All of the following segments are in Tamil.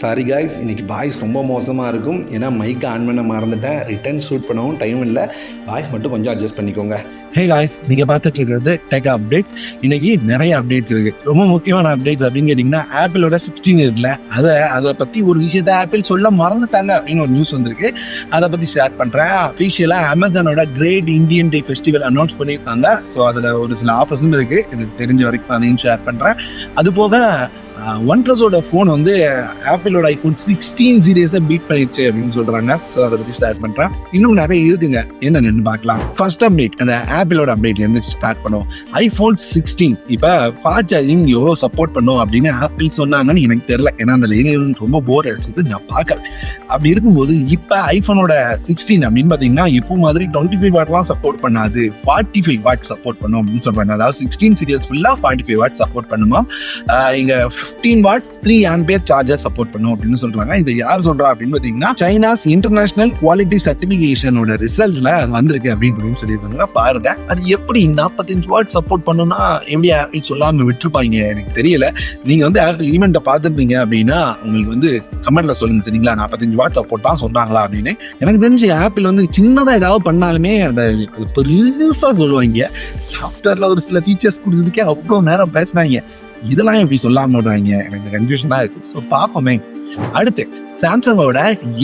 சாரி காய்ஸ் இன்னைக்கு வாய்ஸ் ரொம்ப மோசமாக இருக்கும். ஏன்னா மைக்கை ஆன் பண்ண மறந்துட்டேன். ரிட்டர்ன் ஷூட் பண்ணவும் டைம் இல்லை. வாய்ஸ் மட்டும் கொஞ்சம் அட்ஜஸ்ட் பண்ணிக்கோங்க. ஹே காய்ஸ் நீங்கள் பார்த்துட்டு இருக்கிறது டெக் அப்டேட்ஸ் இன்னைக்கு நிறைய அப்டேட்ஸ் இருக்கு. ரொம்ப முக்கியமான அப்டேட்ஸ் அப்படின்னு கேட்டிங்கன்னா ஆப்பிளோட சிக்ஸ்டீன் இருக்குல்ல. அதை அதை பற்றி ஒரு விஷயத்த ஆப்பிள் சொல்ல மறந்துட்டாங்க அப்படின்னு ஒரு நியூஸ் வந்திருக்கு. அதை பற்றி ஷேர் பண்ணுறேன் அஃபிஷியலாக அமேசானோட great Indian day festival announce பண்ணியிருக்காங்க. ஸோ அதில் ஒரு சில ஆஃபர்ஸும் இருக்குது எனக்கு தெரிஞ்ச வரைக்கும் அதையும் ஷேர் பண்ணுறேன் அது போக ஒன் ப்ளஸோட ஃபோன் வந்து ஆப்பிளோட ஐஃபோன் சிக்ஸ்டீன் சீரியஸை பீட் பண்ணிடுச்சு அப்படின்னு சொல்கிறாங்க ஸோ அதை பற்றி ஸ்டார்ட் பண்ணுறேன் இன்னும் நிறைய இருக்குங்க. என்னென்னு பார்க்கலாம். ஃபர்ஸ்ட் அப்டேட் அந்த ஆப்பிளோட அப்டேட்லேருந்து ஸ்டார்ட் பண்ணுவோம். ஐஃபோன் சிக்ஸ்டீன் இப்போ ஃபாஸ்ட் சார்ஜிங் எவ்வளோ சப்போர்ட் பண்ணும் அப்படின்னு ஆப்பிள் சொன்னாங்கன்னு எனக்கு தெரில ஏன்னா அந்த லைன் ரொம்ப போர் அடிச்சது நான் பார்க்கல. அப்படி இருக்கும்போது இப்போ ஐஃபோனோட சிக்ஸ்டீன் அப்படின்னு பார்த்தீங்கன்னா இப்போ மாதிரி டுவெண்ட்டி ஃபைவ் வாட்லாம் சப்போர்ட் பண்ணாது. ஃபார்ட்டி ஃபைவ் வாட் சப்போர்ட் பண்ணும் அப்படின்னு சொல்கிறாங்க அதாவது சிக்ஸ்டீன் சீரியஸ் ஃபுல்லாக ஃபார்ட்டி ஃபைவ் வாட் சப்போர்ட் பண்ணுமா? இங்கே fifteen watts three ampere charger support பண்ணும் அப்படின்னு சொல்றாங்க. இது யார் சொல்றா அப்படின்னு பார்த்தீங்கன்னா சைனாஸ் இன்டர்நேஷனல் குவாலிட்டி சர்டிபிகேஷனோட ரிசல்ட்ல அது வந்திருக்கு அப்படின்றதையும் சொல்லியிருக்காங்க. பாருங்க அது எப்படி நாற்பத்தஞ்சு வாட் சப்போர்ட் பண்ணுன்னா எப்படி ஆப்பிள் சொல்லாம விட்டுருப்பாங்க? எனக்கு தெரியல. நீங்க வந்து ஆப்பிள் ஈவெண்ட்டை பார்த்துருப்பீங்க அப்படின்னா உங்களுக்கு வந்து கமெண்ட்ல சொல்லுங்க சரிங்களா? நாற்பத்தஞ்சு வாட் சப்போர்ட் தான் சொல்றாங்களா அப்படின்னு. எனக்கு தெரிஞ்சு ஆப்பிள் வந்து சின்னதா ஏதாவது பண்ணாலுமே அந்த அது பெருசா சொல்லுவாங்க. சாஃப்ட்வேர்ல ஒரு சில ஃபீச்சர்ஸ் கொடுத்ததுக்கே அவ்வளோ நேரம் பேசினாங்க. இதெல்லாம் எப்படி சொல்லாம விடுறாங்க எனக்கு கன்ஃபியூஷனா இருக்கு. ஸோ பார்ப்போமே. அடுத்து சாம்சங்கோட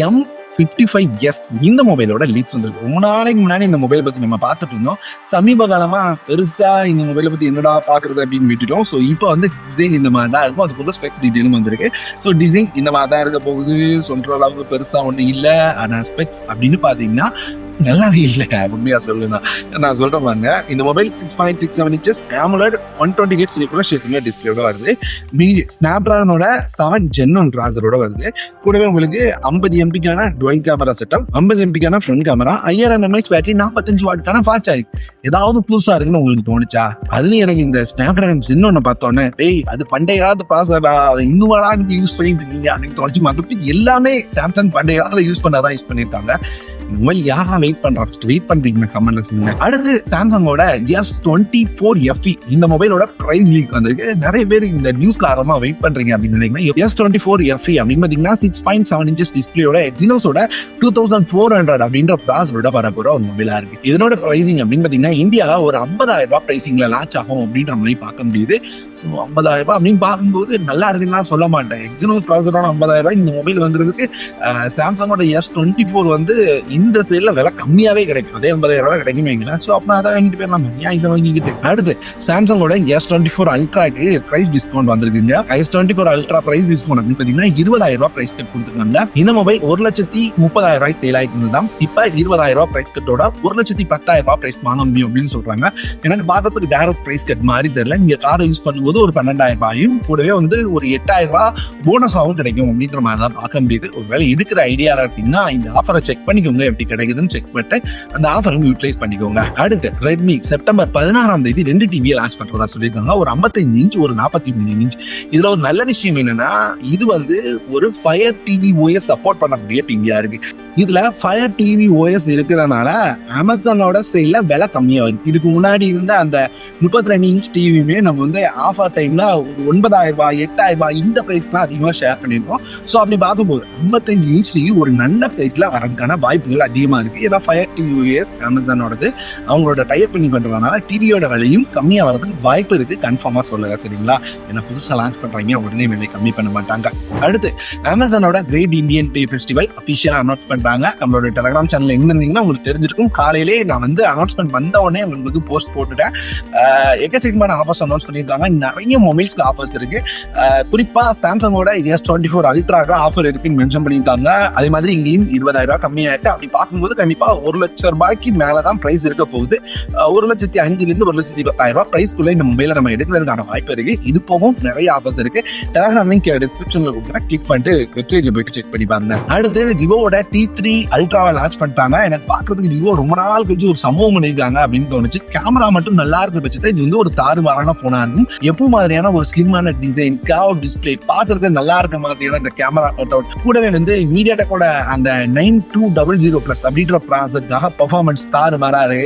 எம் ஃபிஃப்டி ஃபைவ் எஸ் இந்த மொபைலோட லீட்ஸ் வந்துருக்கு. ரொம்ப நாளைக்கு முன்னாடி இந்த மொபைல் பத்தி நம்ம பார்த்துட்டு இருந்தோம். சமீப காலமா பெருசா இந்த மொபைலை பத்தி என்னடா பாக்குறது அப்படின்னு விட்டுட்டோம். ஸோ இப்போ வந்து டிசைன் இந்த மாதிரி தான் இருக்கும். அதுக்குள்ள ஸ்பெக்ஸ் டீட்டெயிலும் வந்திருக்கு. ஸோ டிசைன் இந்த மாதிரி தான் இருக்க போகுது. சொல்ற அளவுக்கு பெருசா ஒன்றும் இல்லை. ஆனால் ஸ்பெக்ஸ் அப்படின்னு பார்த்தீங்கன்னா நல்லாவே இல்லை. உண்மையா சொல்லுனா நான் சொல்றேன் பாருங்க. இந்த mobile six point six seven inches AMOLED one twenty hertz கூட எதுவுமே டிஸ்பிளேயோட வருது. மீடிய ஸ்னாப் ட்ராகனோட செவன் ஜென் ஒன் ப்ராசரோட வருது. கூடவே உங்களுக்கு ஐம்பது எம்பிக்கான டுவெல் கேமரா செட்டப் ஐம்பது எம்பிக்கான ஃப்ரண்ட் கேமரா ஐயாயிரம் எம்ஏஹெச் பேட்டரி நாற்பத்தஞ்சு வாட்டுக்கான ஃபாஸ்ட் சார்ஜ் ஏதாவது புதுசா இருக்குன்னு உங்களுக்கு தோணுச்சா? அதுலயும் எனக்கு இந்த ஸ்னாப் ட்ராகன் ஜென் ஒன்று பார்த்தோன்னே டேய் அது பண்டைய காலத்து ப்ராசரா அதை இன்னும் யூஸ் பண்ணிட்டு இருக்கீங்க? அப்படின்னு தோணுச்சு. மற்றபடி எல்லாமே சாம்சங் பண்டைய காலத்தில் யூஸ் பண்ணாதான் யூஸ் பண்ணியிருக்காங்க. மொபைல் யாரா வெயிட் பண்றா? வெயிட் பண்றீங்க கமெண்ட்ல சொல்லுங்க. அடுத்து சாம்சங்கோட எஸ் டுவெண்ட்டி ஃபோர் எஃப்இ இந்த மொபைலோட பிரைஸ் லீக் வந்திருக்கு. நிறைய பேர் இந்த நியூஸ்ல ஆரம்பமா வெயிட் பண்றீங்க அப்படின்னு நினைக்கிறேன் எஸ் டுவெண்ட்டி ஃபோர் எஃப்இ அப்படின்னு பாத்தீங்கன்னா சிக்ஸ் பாயிண்ட் செவன் இன்ச்சஸ் டிஸ்பிளேயோட எக்ஸினோஸோட டூ தௌசண்ட் ஃபோர் ஹண்ட்ரட் அப்படின்ற ப்ராசரோட வரப்போற ஒரு மொபைலா இருக்கு. இதனோட பிரைசிங் அப்படின்னு பாத்தீங்கன்னா இந்தியால ஒரு ஐம்பதாயிரம் ரூபாய் பிரைசிங்ல லான்ச் ஆகும் அப்படின்ற மாதிரி பார்க்க முடியுது. ஸோ ஐம்பதாயிரம் ரூபாய் அப்படின்னு பார்க்கும்போது நல்லா இருக்குன்னு சொல்ல மாட்டேன். எக்ஸினோஸ் ப்ராசரோட ஐம்பதாயிரம் ரூபாய் இந்த மொபைல் வந்துறதுக்கு சாம்சங்கோட எஸ் டுவெண்ட்டி ஃபோர் வந்து இந்த சைடில் விலை கம்மியாகவே கிடைக்கும். அதே ஐம்பதாயிரம் ரூபாய் கிடைக்கும் வைங்களேன். ஸோ அப்போ அதை வாங்கிட்டு போயிடலாம். ஏன் இதை வாங்கிக்கிட்டு? அடுத்து சாம்சங்கோட எஸ் டுவெண்ட்டி ஃபோர் அல்ட்ராக்கு பிரைஸ் டிஸ்கவுண்ட் வந்திருக்குங்க. S twenty four ultra price discount அப்படின்னு பார்த்தீங்கன்னா இருபதாயிரம் ரூபாய் பிரைஸ் கட் கொடுத்துருக்காங்க. இந்த மொபைல் ஒரு லட்சத்தி முப்பதாயிரம் ரூபாய் சேல் ஆகிட்டு இருந்ததான் இப்போ இருபதாயிரம் ரூபாய் பிரைஸ் கட்டோட ஒரு லட்சத்தி பத்தாயிரம் ரூபாய் பிரைஸ் வாங்க முடியும் அப்படின்னு சொல்றாங்க. எனக்கு பார்க்கறதுக்கு டேரக்ட் பிரைஸ் கட் மாதிரி தெரியல. நீங்க காரை யூஸ் பண்ணும்போது ஒரு பன்னெண்டாயிரம் ரூபாயும் கூடவே வந்து ஒரு எட்டாயிரம் ரூபாய் போனஸாகவும் கிடைக்கும் அப்படின்ற மாதிரி தான் பார்க்க முடியுது. ஒருவேளை எடுக்கிற ஐடியாவில் இருக்கீங்கன்னா இந்த ஆஃபரை செக் பண்ணிக்கோங்க. எப்படி கிடைக்குதுன்னு செக் பண்ணிட்டு அந்த ஆஃபரை யூட்டிலைஸ் பண்ணிக்கோங்க. அடுத்து ரெட்மி செப்டம்பர் பதினாறாம் தேதி ரெண்டு டிவியை லான்ச் பண்றதா சொல்லியிருக்காங்க. ஒரு 55 இன்ச் ஒரு நாற்பத்தி மூணு இன்ச் இதுல ஒரு நல்ல விஷயம் என்னன்னா இது வந்து ஒரு ஃபயர் டிவி ஓஎஸ் சப்போர்ட் பண்ணக்கூடிய டிவியா இருக்கு. இதுல ஃபயர் டிவி ஓஎஸ் இருக்கிறதுனால அமேசானோட சைட்ல விலை கம்மியா இருக்கு இதுக்கு முன்னாடி இருந்த அந்த முப்பத்தி ரெண்டு இன்ச் டிவியுமே நம்ம வந்து ஆஃபர் டைம்ல ஒரு ஒன்பதாயிரம் ரூபாய் எட்டாயிரம் ரூபாய் இந்த பிரைஸ்லாம் அதிகமாக ஷேர் பண்ணியிருக்கோம். ஸோ அப்படி பார்க்கும்போது ஐம்பத்தஞ்சு இன்ச் டிவி ஒரு நல்ல பிரைஸ்ல வரதுக்கான வாய்ப்புகள் அதிகமாக இருக்குது ஏன்னா ஃபயர் டிவி யூஎஸ் அமேசானோடது அவங்களோட டைப் பண்ணி பண்றதுனால டிவியோட விலையும் கம்மியாக வரதுக்கு வாய்ப்பு இருக்குது கன்ஃபார்மாக சொல்லுங்க சரிங்களா? ஏன்னா புதுசாக லான்ச் பண்ணுறீங்க உடனே விலை கம்மி பண்ண மாட்டாங்க. அடுத்து அமேசானோட கிரேட் இந்தியன் பே ஃபெஸ்டிவல் அஃபிஷியலாக அனௌன்ஸ் பண்ணுறாங்க நம்மளோட டெலகிராம் சேனல் எங்கே இருந்தீங்கன்னா உங்களுக்கு தெரிஞ்சிருக்கும். காலையிலே நான் வந்து அனௌன்ஸ்மெண்ட் வந்த உடனே உங்களுக்கு போஸ்ட் போட்டுட்டேன். எக்கச்சக்கமான ஆஃபர்ஸ் அனௌன்ஸ் பண்ணியிருக்காங்க. நிறைய மொபைல்ஸ்க்கு ஆஃபர்ஸ் இருக்குது குறிப்பாக சாம்சங்கோட எஸ் டுவெண்ட்டி ஃபோர் அல்ட்ராக்கு ஆஃபர் இருக்குன்னு மென்ஷன் பண்ணியிருக்காங்க. அதே மாதிரி இங்கேயும் இருபதாயிரம் ரூபா கம்மியா அப்படி பார்க்கும்போது கண்டிப்பா ஒரு லட்சம் ரூபாய்க்கு மேலதான் பிரைஸ் இருக்க போகுது. ஒரு லட்சத்தி அஞ்சுல இருந்து ஒரு லட்சத்தி பத்தாயிரம் ரூபாய் ப்ரைஸ்க்குள்ளே இந்த மொபைலை நம்ம எடுக்கிறதுக்கான வாய்ப்பு இருக்கு. இது போகவும் நிறைய ஆஃபர்ஸ் இருக்கு. டெலகிராம் லிங்க் டிஸ்கிரிப்ஷன்ல கொடுக்குறேன். கிளிக் பண்ணிட்டு வெப்சைட்ல போயிட்டு செக் பண்ணி பாருங்க. அடுத்து விவோட டி த்ரீ அல்ட்ராவை லான்ச் பண்ணிட்டாங்க. எனக்கு பார்க்கறதுக்கு விவோ ரொம்ப நாள் கழிச்சு ஒரு சம்பவம் பண்ணியிருக்காங்க அப்படின்னு தோணுச்சு. கேமரா மட்டும் நல்லா இருக்கிற பட்சத்தில் இது வந்து ஒரு தாறுமாறான போனா இருக்கும். எப்போ மாதிரியான ஒரு ஸ்லிம்மான டிசைன் கேவ் டிஸ்பிளே பார்க்கறது நல்லா இருக்க மாதிரியான இந்த கேமரா அவுட் கூடவே வந்து மீடியாடெக்கோட அந்த nine two double zero plus அப்படின்ற ப்ராசஸ்க்காக பர்ஃபார்மன்ஸ் தாறு மாறாரு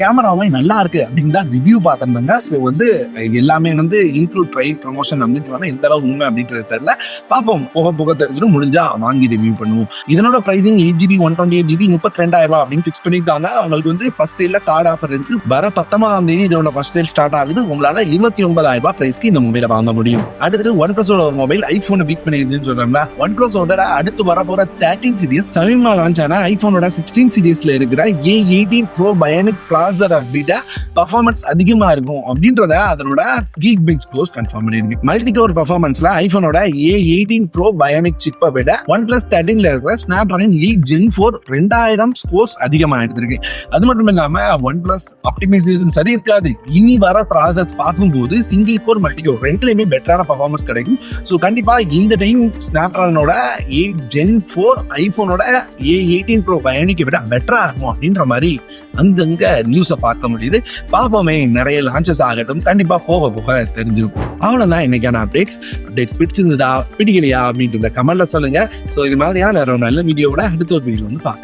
கேமராவும் நல்லா இருக்கு அப்படின்னு தான் ரிவ்யூ பார்த்துருந்தாங்க. ஸோ வந்து இது எல்லாமே வந்து இன்க்ளூட் ட்ரை ப்ரொமோஷன் அப்படின்னு எந்த அளவு உண்மை அப்படின்றது தெரியல. பார்ப்போம். போக போக தெரிஞ்சிடும். முடிஞ்சா வாங்கி ரிவ்யூ பண்ணுவோம். இதனோட pricing eight GB one twenty eight GB முப்பத்தி ரெண்டாயிரம் அப்படின்னு ஃபிக்ஸ் பண்ணியிருக்காங்க. அவங்களுக்கு வந்து ஃபர்ஸ்ட் சேல்ல கார்டு ஆஃபர் இருக்கு. வர பத்தொன்பதாம் தேதி இதோட ஃபர்ஸ்ட் சேல் ஸ்டார்ட் ஆகுது. உங்களால இருபத்தி ஒன்பதாயிரம் ரூபாய் பிரைஸ்க்கு இந்த மொபைலை வாங்க முடியும். அடுத்து ஒன் பிளஸோட ஒரு மொபைல் ஐபோனை பீட் பண்ணிருந்துன்னு சொல்றாங்களா ஒன் பிளஸோட அடுத்து வர போற தேர்ட்டின் சீரியஸ் சமீபமா லான்ச் ஆன ஐபோனோட சிக்ஸ்டீன் சீரிஸ்ல இருக்கிற ஏ எயிட்டீன் ப்ரோ பயானிக் ப்ராசரை விட பர்ஃபார்மன்ஸ் அதிகமா இருக்கும் அப்படின்றத அதனோட கீக் பிக் போஸ்ட் கன்ஃபார்ம் பண்ணிருக்கு மல்டி கோர் பர்ஃபார்மன்ஸ்ல ஐபோனோட ஏ எயிட்டீன் ப்ரோ பயானிக் சிப்பை விட ஒன் பிளஸ் தேர்ட்டீன்ல இருக்கிற Snapdragon elite gen four ரெண்டாயிரம் ஸ்கோர்ஸ் அதிகமா எடுத்திருக்கு. அது மட்டும் இல்லாம ஒன் பிளஸ் ஆப்டிமைசேஷன் சரி இருக்காது. இனி வர ப்ராசஸ் பார்க்கும்போது சிங்கிள் கோர் மல்டி கோர் ரெண்டுலையுமே பெட்டரான பர்ஃபார்மன்ஸ் கிடைக்கும். ஸோ கண்டிப்பா இந்த டைம் ஸ்னாப் ட்ராகனோட எயிட் ஜென் ஃபோர் ஐபோனோட ஏ எயிட்டீன் ப்ரோ விட பெட்டரா இருக்கும் அப்படின்ற மாதிரி அங்கங்க நியூஸை பார்க்க முடியுது. பார்ப்போமே நிறைய லான்ச்சஸ் ஆகட்டும் கண்டிப்பா போக போக தெரிஞ்சிருக்கும். அவ்வளவுதான் இன்னைக்கான அப்டேட்ஸ் அப்டேட்ஸ் பிடிச்சிருந்ததா பிடிக்கலையா அப்படின்றத கமெண்ட்ல சொல்லுங்க. ஸோ இது மாதிரியான வேற ஒரு நல்ல வீடியோவோட அடுத்த ஒரு வீடியோ வந்து பார்க்கலாம்.